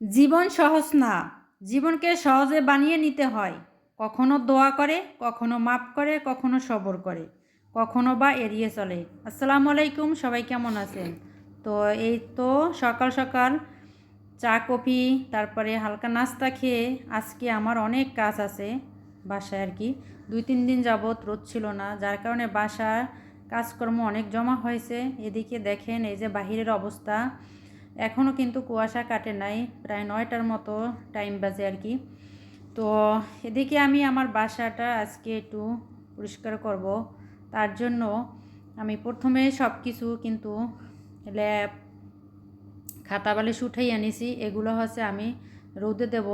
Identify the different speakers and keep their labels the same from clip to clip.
Speaker 1: জীবন সহজ না। জীবনকে সহজে বানিয়ে নিতে হয়। কখনো দোয়া করে, কখনো মাপ করে, কখনো সবর করে, কখনো বা এড়িয়ে চলে। আসসালামু আলাইকুম, সবাই কেমন আছেন? তো এই তো সকাল সকাল চা, কফি, তারপরে হালকা নাস্তা খেয়ে আজকে আমার অনেক কাজ আছে বাসায় আর কি। দুই, তিন দিন যাবৎ রোদ ছিল না, যার কারণে বাসার কাজকর্ম অনেক জমা হয়েছে। এদিকে দেখেন এই যে বাহিরের অবস্থা। এখনও কিন্তু কুয়াশা কাটে নাই, প্রায় নয়টার মতো টাইম বাজে আর কি। তো এদিকে আমি আমার বাসাটা আজকে একটু পরিষ্কার করব। তার জন্য আমি প্রথমে সব কিছু কিন্তু ল্যাব খাতা বালিশ উঠাই আনিছি। এগুলো হচ্ছে আমি রোদে দেব।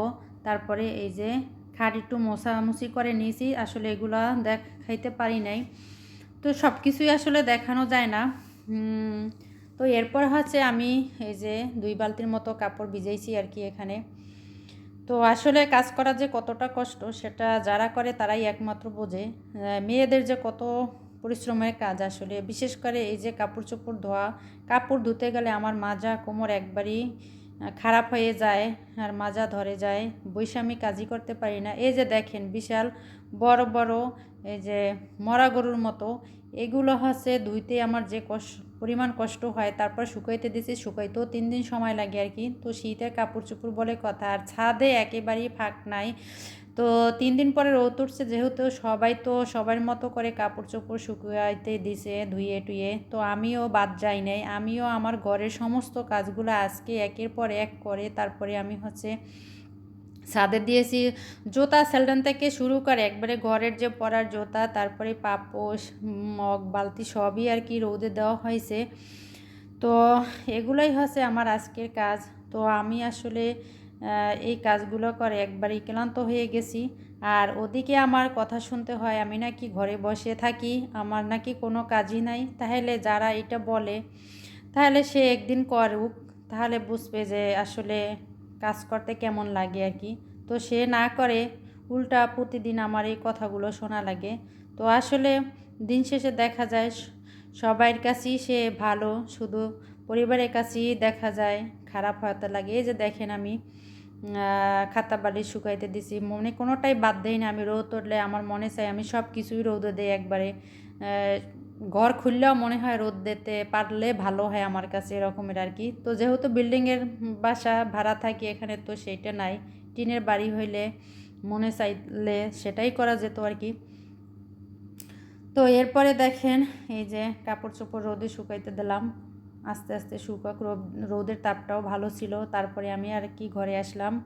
Speaker 1: তারপরে এই যে খাট একটু মশামুছি করে নিয়েছি। আসলে এগুলো দেখাইতে পারি নাই। তো সব কিছুই আসলে দেখানো যায় না। তো এরপর হচ্ছে আমি এই যে দুই বালতির মতো কাপড় ভিজাইছি আর কি এখানে। তো আসলে কাজ করা যে কতটা কষ্ট, সেটা যারা করে তারাই একমাত্র বোঝে। মেয়েদের যে কত পরিশ্রমের কাজ আসলে, বিশেষ করে এই যে কাপড় চোপড় ধোয়া, কাপড় ধুতে গেলে আমার মাজা কোমর একবারই খারাপ হয়ে যায়, আর মাজা ধরে যায় বৈষামী কাজই করতে পারি না। এই যে দেখেন, বিশাল বড় বড় এই যে মরা গরুর মতো, এগুলো হচ্ছে ধুইতে আমার যে কষ্ট পরিমাণ কষ্ট হয়, তারপর শুকাইতে দিছি, শুকাইতেও তিন দিন সময় লাগে আর কি। তো শীতের কাপড় চোপড় বলে কথা, আর ছাদে একেবারেই ফাঁক নাই। তো তিন দিন পরে রোদ উঠছে, যেহেতু সবাই তো সবার মতো করে কাপড় চোপড় শুকাইতে দিছে ধুয়ে টুয়ে, তো আমিও বাদ যাই নাই। আমিও আমার ঘরের সমস্ত কাজগুলো আজকে একের পর এক করে, তারপরে আমি হচ্ছে ছাদে দিয়েছি জোতা, স্যালডান থেকে শুরু করে একবারে ঘরের যে পরার জোতা, তারপরে পাপোশ, মগ, বালতি সবই আর কি রোদে দেওয়া হয়েছে। তো এগুলোই হচ্ছে আমার আজকের কাজ। তো আমি আসলে এই কাজগুলো করে, একবারই ক্লান্ত হয়ে গেছি। আর ওদিকে আমার কথা শুনতে হয়, আমি নাকি ঘরে বসে থাকি, আমার নাকি কোনো কাজই নাই। তাহলে যারা এটা বলে, তাহলে সে একদিন করুক। তাহলে বুঝবে যে আসলে কাজ করতে কেমন লাগে আর কি। তো সে না করে, উল্টা প্রতিদিন আমার এই কথাগুলো শোনা লাগে। তো আসলে দিন শেষে দেখা যায়, সবাইয়ের কাছেই সে ভালো, শুধু পরিবারের কাছেই দেখা যায়। খারাপ হতে লাগে। এই যে দেখেন আমি খাতা বালিশ শুকাইতে দিছি। মনে কোনোটাই বাদ দেই না আমি। রোদ উঠলে আমার মনে চাই আমি সব কিছুই রোদে দেই একবারে। ঘর খুললেও মনে হয় রোদ দিতে পারলে ভালো হয় আমার কাছে এরকমের আর কি তো যেহেতু বিল্ডিংয়ের বাসা ভাড়া থাকি এখানে, তো সেইটা নাই। টিনের বাড়ি হইলে মনে চাইলে সেটাই করা যেত আর কি তো এরপরে দেখেন এই যে কাপড় চোপড় রোদে শুকাইতে দিলাম। আস্তে আস্তে শুকাক, রোদ- রোদের তাপটাও ভালো ছিল। তারপরে আমি আর কি ঘরে আসলাম।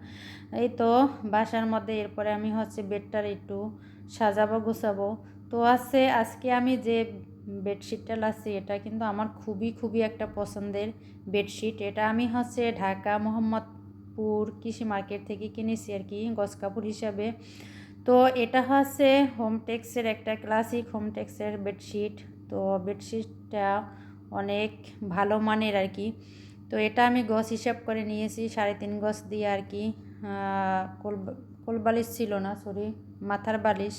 Speaker 1: এই তো বাসার মধ্যে এরপরে আমি হচ্ছে বেডটার একটু সাজাবো, গোছাবো। তো আছে, আজকে আমি যে বেডশিটটা লাচ্ছি, এটা কিন্তু আমার খুবই খুবই একটা পছন্দের বেডশিট। এটা আমি হচ্ছে ঢাকা, মোহাম্মদপুর কৃষি মার্কেট থেকে কিনেছি আর কি গস কাপড় হিসাবে। তো এটা হচ্ছে হোমটেক্সের একটা ক্লাসিক হোমটেক্সের বেডশিট। তো বেডশিটটা অনেক ভালো মানের আর কি। তো এটা আমি গস হিসাব করে নিয়েছি, সাড়ে তিন গস দিয়ে আর কি কোল কোল বালিশ ছিল না সরি মাথার বালিশ।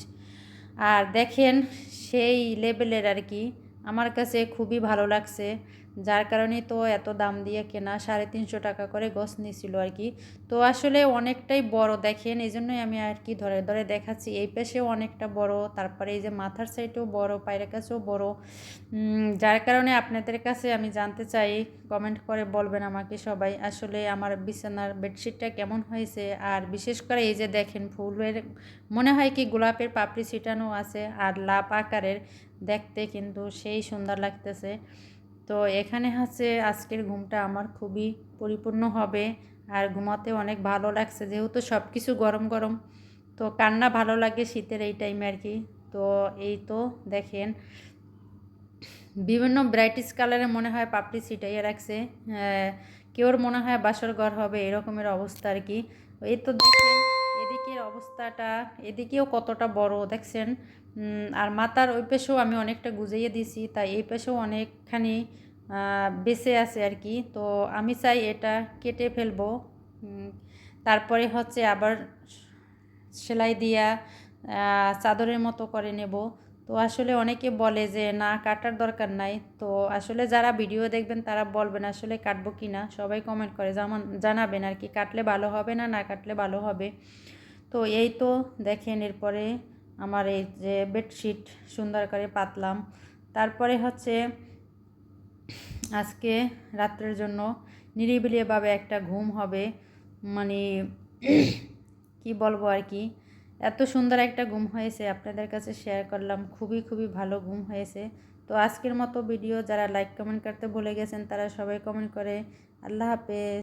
Speaker 1: আর দেখেন সেই লেভেলের আর কি, আমার কাছে খুবই ভালো লাগছে। যার কারণে তো এত দাম দিয়ে কেনা সাড়ে তিনশো টাকা করে গছ নিয়েছিল আর কি। তো আসলে অনেকটাই বড়, দেখেন এই জন্যই আমি আর কি ধরে ধরে দেখাচ্ছি। এই পাশেও অনেকটা বড়, তারপরে এই যে মাথার সাইডেও বড়, পায়ের কাছেও বড়। যার কারণে আপনাদের কাছে আমি জানতে চাই কমেন্ট করে বলবেন আমাকে সবাই, আসলে আমার বিছানার বেডশিটটা কেমন হয়েছে? আর বিশেষ করে এই যে দেখেন, ফুলের, মনে হয় কি গোলাপের পাপড়ি ছিটানো আছে, আর লাভ আকারের দেখতে কিন্তু সেই সুন্দর লাগতেছে। তো এখানে হচ্ছে আজকের ঘুমটা আমার খুবই পরিপূর্ণ হবে আর ঘুমাতে অনেক ভালো লাগছে, যেহেতু সব কিছু গরম গরম। তো কান্না ভালো লাগে শীতের এই টাইমে আর কি। তো এই তো দেখেন, বিভিন্ন ভ্যারাইটিস কালারে মনে হয় পাপড়ি ছিটাইয়ে রাখছে কেউর মনে হয় বাসর ঘর হবে এরকমের অবস্থা আর কি। এই তো দেখেন অবস্থাটা এদিকেও কতটা বড়, দেখছেন? আর মাথার ওই পেশেও আমি অনেকটা গুজিয়ে দিছি তাই এই পেশেও অনেকখানি বেঁচে আছে আর কি। তো আমি চাই এটা কেটে ফেলব। তারপরে হচ্ছে আবার সেলাই দিয়া চাদরের মতো করে নেব। তো আসলে অনেকে বলে যে, না, কাটার দরকার নাই। তো আসলে যারা ভিডিও দেখবেন তারা বলবেন, আসলে কাটবো কি না সবাই কমেন্ট করে জানাবেন আর কি, কাটলে ভালো হবে না না কাটলে ভালো হবে। তো এই তো দেখেন এরপরে আমার এই যে বেডশিট সুন্দর করে পাতলাম। তারপরে হচ্ছে আজকে রাত্রের জন্য নিরিবিলিভাবে একটা ঘুম হবে। মানে কি বলব আর কি? এত সুন্দর একটা ঘুম হয়েছে, আপনাদের কাছে শেয়ার করলাম। খুবই খুবই ভালো ঘুম হয়েছে। তো আজকের মতো ভিডিও যারা লাইক কমেন্ট করতে ভুলে গেছেন, তারা সবাই কমেন্ট করে। আল্লাহ হাফেজ।